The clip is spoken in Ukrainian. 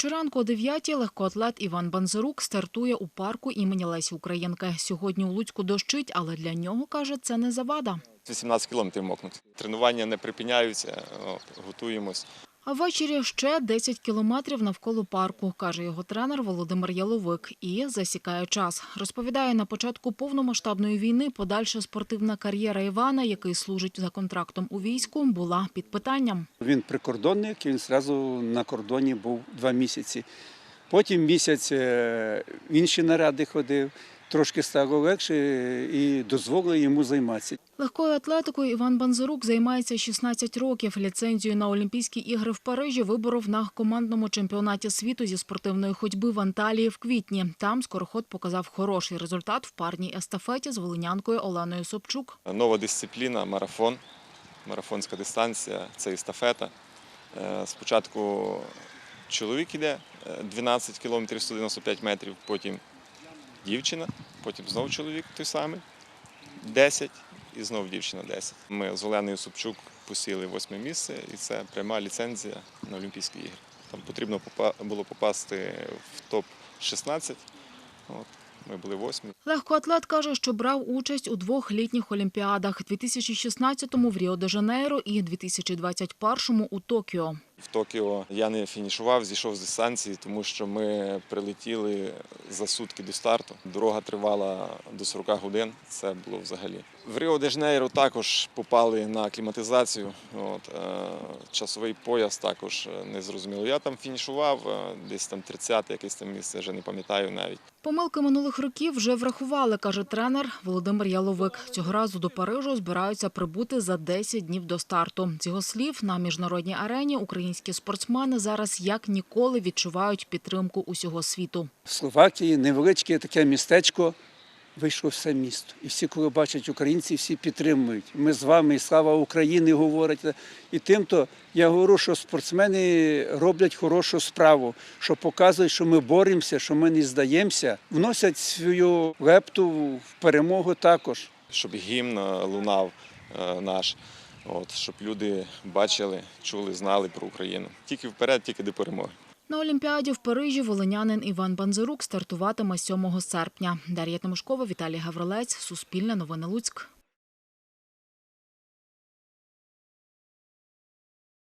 Щоранку о 9 легкоатлет Іван Банзарук стартує у парку імені Лесі Українки. Сьогодні у Луцьку дощить, але для нього, каже, це не завада. 18 кілометрів мокнуть. Тренування не припиняються, готуємось. Ввечері ще 10 кілометрів навколо парку, каже його тренер Володимир Яловик, і засікає час. Розповідає, на початку повномасштабної війни подальша спортивна кар'єра Івана, який служить за контрактом у війську, була під питанням. Він прикордонник, він зразу на кордоні був два місяці. Потім місяць е, в інші наради ходив, трошки стало легше і дозволили йому займатися. Легкою атлетикою Іван Банзарук займається 16 років. Ліцензію на Олімпійські ігри в Парижі виборов на командному чемпіонаті світу зі спортивної ходьби в Анталії в квітні. Там скороход показав хороший результат в парній естафеті з волинянкою Оленою Собчук. Нова дисципліна марафон, марафонська дистанція, це естафета. Е, Спочатку чоловік іде е, 12 кілометрів 195 метрів, потім дівчина, потім знову чоловік той самий 10 і знову дівчина 10. Ми з Оленою Собчук посіли восьме місце, і це пряма ліцензія на Олімпійські ігри. Там потрібно було попасти в топ-16. От, ми були восьмі. Легкоатлет каже, що брав участь у двох літніх олімпіадах – 2016-му в Ріо-де-Жанейро і 2021-му у Токіо. В Токіо я не фінішував, зійшов з дистанції, тому що ми прилетіли за сутки до старту. Дорога тривала до 40 годин. Це було взагалі. В Ріо де Жанейро також попали на акліматизацію. От, е, часовий пояс також е, не зрозуміло. Я там фінішував, е, десь там 30 якесь там місце, вже не пам'ятаю навіть. Помилки минулих років вже врахували, каже тренер Володимир Яловик. Цього разу до Парижу збираються прибути за 10 днів до старту. З його слів, на міжнародній арені українські спортсмени зараз як ніколи відчувають підтримку усього світу. В Словакії невеличке таке містечко. Вийшло все місто. І всі, коли бачать українці, всі підтримують. Ми з вами, і слава України говорять. І тим-то я говорю, що спортсмени роблять хорошу справу, що показують, що ми боремося, що ми не здаємося, вносять свою лепту в перемогу також. щоб гімн е, лунав е, наш, от, щоб люди бачили, чули, знали про Україну. Тільки вперед, тільки до перемоги. На Олімпіаді в Парижі волинянин Іван Банзарук стартуватиме 7 серпня. Дар'я Тимошкова, Віталій Гаврилець, Суспільне новини Луцьк.